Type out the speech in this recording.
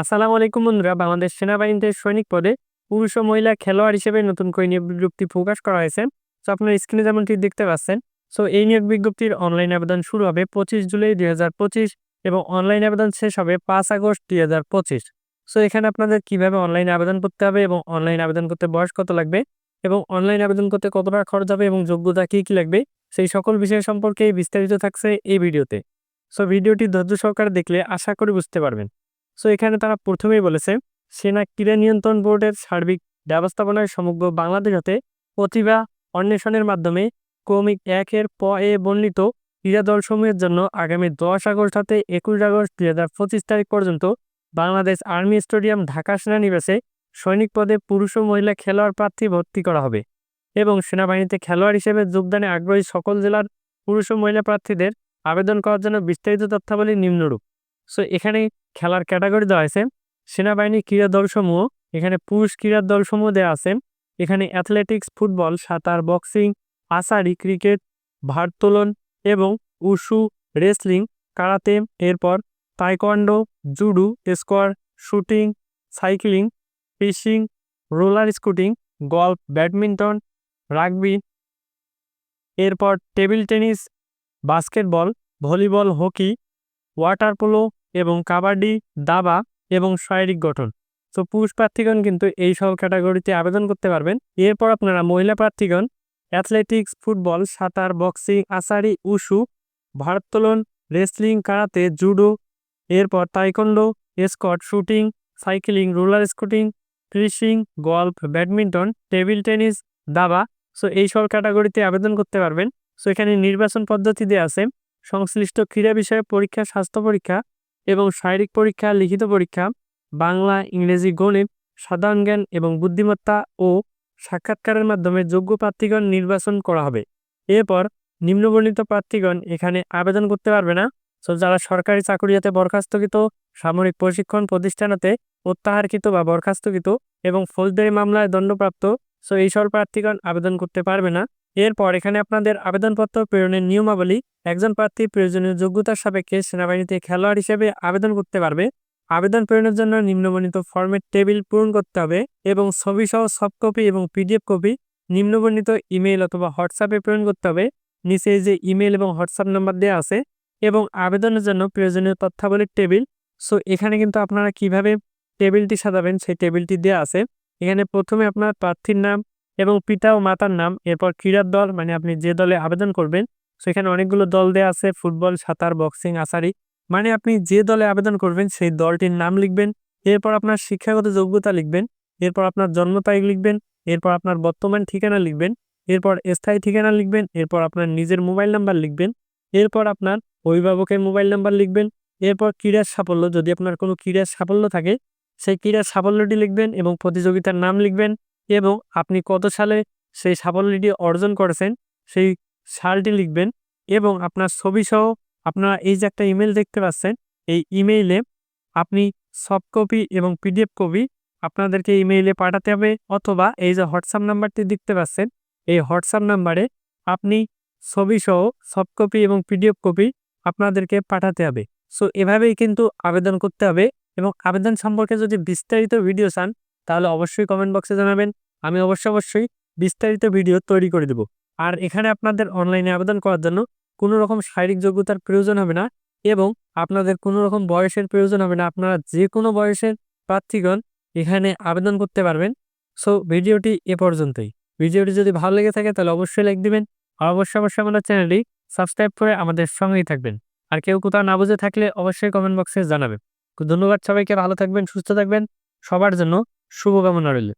আসসালামু আলাইকুম বন্ধুরা, বাংলাদেশ সেনাবাহিনীতে সৈনিক পদে পুরুষ ও মহিলা খেলোয়াড় হিসেবে নতুন করে নিয়োগ বিজ্ঞপ্তি প্রকাশ করা হয়েছে। তো আপনার স্ক্রিনে যেমনটি দেখতে পাচ্ছেন, সো এই নিয়োগ বিজ্ঞপ্তির অনলাইন আবেদন শুরু হবে পঁচিশ জুলাই দুই হাজার পঁচিশ এবং অনলাইন আবেদন শেষ হবে পাঁচ আগস্ট দুই হাজার পঁচিশ। সো এখানে আপনাদের কীভাবে অনলাইনে আবেদন করতে হবে এবং অনলাইন আবেদন করতে বয়স কত লাগবে এবং অনলাইন আবেদন করতে কত টাকা খরচ হবে এবং যোগ্যতা কী কী লাগবে, সেই সকল বিষয় সম্পর্কে বিস্তারিত থাকছে এই ভিডিওতে। সো ভিডিওটি ধৈর্য সহকারে দেখলে আশা করি বুঝতে পারবেন। সো এখানে তারা প্রথমেই বলেছে, সেনা ক্রীড়া নিয়ন্ত্রণ বোর্ডের সার্বিক ব্যবস্থাপনায় সমগ্র বাংলাদেশতে প্রতিভা অন্বেষণের মাধ্যমে ক্রমিক একের প এ বর্ণিত ক্রীড়া দলসমূহের জন্য আগামী দশ আগস্ট হতে একুশ আগস্ট দুই হাজার পঁচিশ তারিখ পর্যন্ত বাংলাদেশ আর্মি স্টেডিয়াম ঢাকা সেনানিবাসে সৈনিক পদে পুরুষ ও মহিলা খেলোয়াড় প্রার্থী ভর্তি করা হবে। এবং সেনাবাহিনীতে খেলোয়াড় হিসেবে যোগদানে আগ্রহী সকল জেলার পুরুষ ও মহিলা প্রার্থীদের আবেদন করার জন্য বিস্তারিত তথ্যাবলী নিম্নরূপ। সো এখানে খেলার ক্যাটাগরি দেওয়া আছে সেনাবাহিনী ক্রীড়া দলসমূহ এখানে পুরুষ ক্রীড়ার দলসমূহ দেওয়া আছে। এখানে অ্যাথলেটিক্স ফুটবল সাঁতার বক্সিং আসারি ক্রিকেট ভারতোলন এবং উশু রেসলিং কারাতে এরপর taekwondo judo squash shooting cycling fishing roller skating golf badminton rugby এরপর table tennis basketball volleyball hockey water polo এবং কাবাডি, দাবা এবং শারীরিক গঠন। তো পুরুষ প্রার্থীগণ কিন্তু এই সব ক্যাটাগরিতে আবেদন করতে পারবেন। এরপর আপনারা মহিলা প্রার্থীগণ অ্যাথলেটিক্স ফুটবল সাঁতার বক্সিং আসারি, উশু, ভারোত্তোলন রেসলিং কারাতে জুডো এরপর taekwondo squash, shooting cycling roller skating fishing golf badminton table tennis দাবা। সো এই সব ক্যাটাগরিতে আবেদন করতে পারবেন। সো এখানে নির্বাচন পদ্ধতি দেওয়া আছে, সংশ্লিষ্ট ক্রীড়া বিষয়ে পরীক্ষা, স্বাস্থ্য পরীক্ষা এবং শারীরিক পরীক্ষা, লিখিত পরীক্ষা, বাংলা, ইংরেজি, গণিত, সাধারণ জ্ঞান এবং বুদ্ধিমত্তা ও সাক্ষাৎকারের মাধ্যমে যোগ্য প্রার্থীগণ নির্বাচন করা হবে। এরপর নিম্নবর্ণিত প্রার্থীগণ এখানে আবেদন করতে পারবে না। সো যারা সরকারি চাকরিতে বরখাস্তকৃত, সামরিক প্রশিক্ষণ প্রতিষ্ঠানতে প্রত্যাহারকৃত বা বরখাস্তকৃত এবং ফৌজদারি মামলায় দণ্ডপ্রাপ্ত সো এইসব প্রার্থীগণ আবেদন করতে পারবে না। এরপর এখানে আপনাদের আবেদনপত্র, প্রেরণের নিয়মাবলী, একজন প্রার্থী প্রয়োজনীয় যোগ্যতার সাপেক্ষে সেনাবাহিনীতে খেলোয়াড় হিসেবে আবেদন করতে পারবে। আবেদন প্রেরণের জন্য নিম্নবর্ণিত ফর্মেট টেবিল পূরণ করতে হবে এবং ছবি সহ সফট কপি এবং পিডিএফ কপি নিম্নবর্ণিত ইমেইল অথবা হোয়াটসঅ্যাপে প্রেরণ করতে হবে। নিচে যে ইমেইল এবং হোয়াটসঅ্যাপ নাম্বার দেওয়া আছে এবং আবেদনের জন্য প্রয়োজনীয় তথ্যাবলীর টেবিল। সো, এখানে কিন্তু আপনারা কীভাবে টেবিলটি সাজাবেন সেই টেবিলটি দেওয়া আছে। এখানে প্রথমে আপনার প্রার্থীর নাম এবং পিতা ও মাতার নাম, এরপর ক্রীড়ার দল মানে আপনি যে দলে আবেদন করবেন, সেখানে অনেকগুলো দল দেওয়া আছে, ফুটবল, সাঁতার, বক্সিং আসারি মানে আপনি যে দলে আবেদন করবেন, সেই দলটির নাম লিখবেন, এরপর আপনার শিক্ষাগত যোগ্যতা লিখবেন, এরপর আপনার জন্ম তারিখ লিখবেন, এরপর আপনার বর্তমান ঠিকানা লিখবেন, এরপর স্থায়ী ঠিকানা লিখবেন, এরপর আপনার নিজের মোবাইল নাম্বার লিখবেন, এরপর আপনার অভিভাবকের মোবাইল নাম্বার লিখবেন, এরপর ক্রীড়ার সাফল্য, যদি আপনার কোনো ক্রীড়ার সাফল্য থাকে, সেই ক্রীড়ার সাফল্যটি লিখবেন এবং প্রতিযোগিতার নাম লিখবেন এবং আপনি কত সালে সেই সাফল্যটি অর্জন করেছেন, সেই সালটি লিখবেন এবং আপনার ছবি সহ আপনারা এই যে একটা ইমেল দেখতে পাচ্ছেন, এই ইমেইলে আপনি সফট কপি এবং পিডিএফ কপি আপনাদেরকে ইমেইলে পাঠাতে হবে অথবা এই যে হোয়াটসঅ্যাপ নাম্বারটি দেখতে পাচ্ছেন, এই হোয়াটসঅ্যাপ নাম্বারে আপনি ছবি সহ সফট কপি এবং পিডিএফ কপি আপনাদেরকে পাঠাতে হবে। সো এভাবেই কিন্তু আবেদন করতে হবে এবং আবেদন সম্পর্কে যদি বিস্তারিত ভিডিও চান তাহলে অবশ্যই কমেন্ট বক্সে জানাবেন। আমি অবশ্যই অবশ্যই বিস্তারিত ভিডিও তৈরি করে দেব। আর এখানে আপনাদের অনলাইনে আবেদন করার জন্য কোনো রকম শারীরিক যোগ্যতার প্রয়োজন হবে না এবং আপনাদের কোনো রকম বয়সের প্রয়োজন হবে না। আপনারা যে কোনো বয়সের প্রার্থীগণ এখানে আবেদন করতে পারবেন। সো ভিডিওটি এ পর্যন্তই। ভিডিওটি যদি ভালো লেগে থাকে তাহলে অবশ্যই লাইক দিবেন। আর অবশ্যই অবশ্যই আমাদের চ্যানেলটি সাবস্ক্রাইব করে আমাদের সঙ্গেই থাকবেন। আর কেউ কোথাও না বুঝে থাকলে অবশ্যই কমেন্ট বক্সে জানাবেন। ধন্যবাদ সবাইকে। ভালো থাকবেন, সুস্থ থাকবেন। সবার জন্য শুভকামনা রইল।